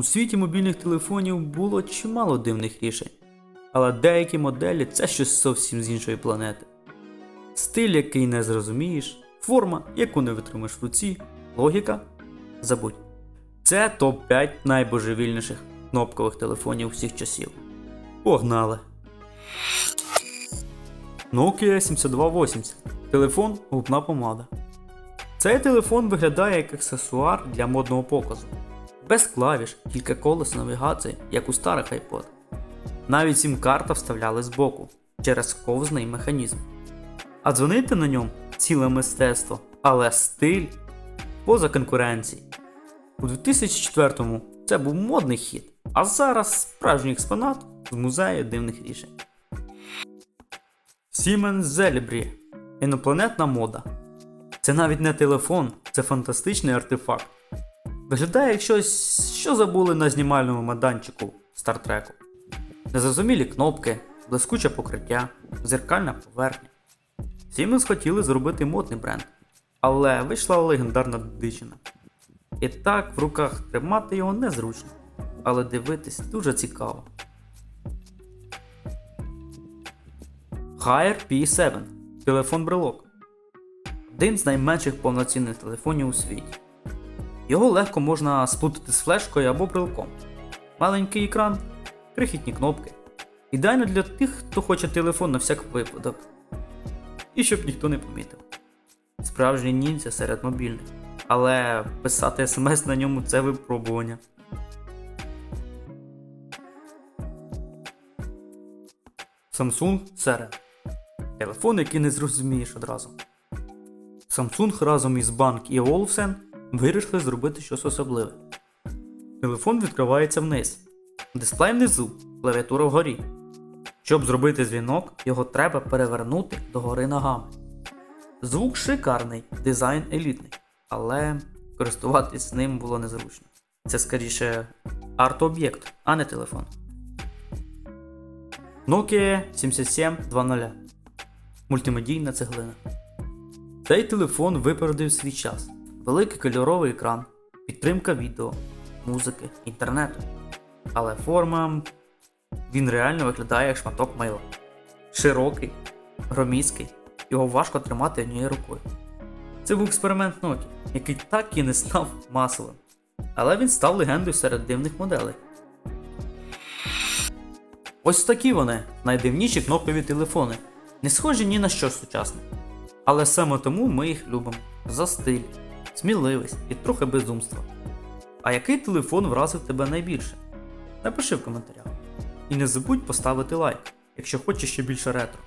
У світі мобільних телефонів було чимало дивних рішень, але деякі моделі це щось зовсім з іншої планети. Стиль, який не зрозумієш, форма, яку не витримаєш в руці, логіка забудь. Це топ-5 найбожевільніших кнопкових телефонів всіх часів. Погнали! Nokia 7280. Телефон губна помада. Цей телефон виглядає як аксесуар для модного показу. Без клавіш, тільки колесо навігації, як у старих iPod. Навіть сім-карта вставляли збоку через ковзний механізм. А дзвонити на ньому ціле мистецтво, але стиль поза конкуренції. У 2004-му це був модний хід, а зараз справжній експонат з музею дивних рішень. Siemens Zelibri інопланетна мода. Це навіть не телефон, це фантастичний артефакт. Виглядає як щось, що забули на знімальному майданчику Стартреку. Незрозумілі кнопки, блискуче покриття, зеркальна поверхня. Siemens хотіли зробити модний бренд, але вийшла легендарна дичина. І так в руках тримати його незручно, але дивитись дуже цікаво. Haier P7 телефон брелок. Один з найменших повноцінних телефонів у світі. Його легко можна сплутати з флешкою або брелком. Маленький екран, крихітні кнопки. Ідеально для тих, хто хоче телефон на всяк випадок. І щоб ніхто не помітив. Справжній ніндзя серед мобільних. Але писати смс на ньому це випробування. Samsung Serena. Телефон, який не зрозумієш одразу. Samsung разом із Bank і Olufsen вирішили зробити щось особливе. Телефон відкривається вниз. Дисплей внизу, клавіатура вгорі. Щоб зробити дзвінок, його треба перевернути догори ногами. Звук шикарний, дизайн елітний, але користуватись ним було незручно. Це скоріше арт-об'єкт, а не телефон. Nokia 7720. Мультимедійна цеглина. Цей телефон випередив свій час. Великий кольоровий екран, підтримка відео, музики, інтернету. Але форма. Він реально виглядає як шматок мила. Широкий, громіський, його важко тримати однією рукою. Це був експеримент Nokia, який так і не став масовим. Але він став легендою серед дивних моделей. Ось такі вони, найдивніші кнопкові телефони, не схожі ні на що сучасне. Але саме тому ми їх любимо за стиль, сміливість і трохи безумства. А який телефон вразив тебе найбільше? Напиши в коментарях. І не забудь поставити лайк, якщо хочеш ще більше ретро.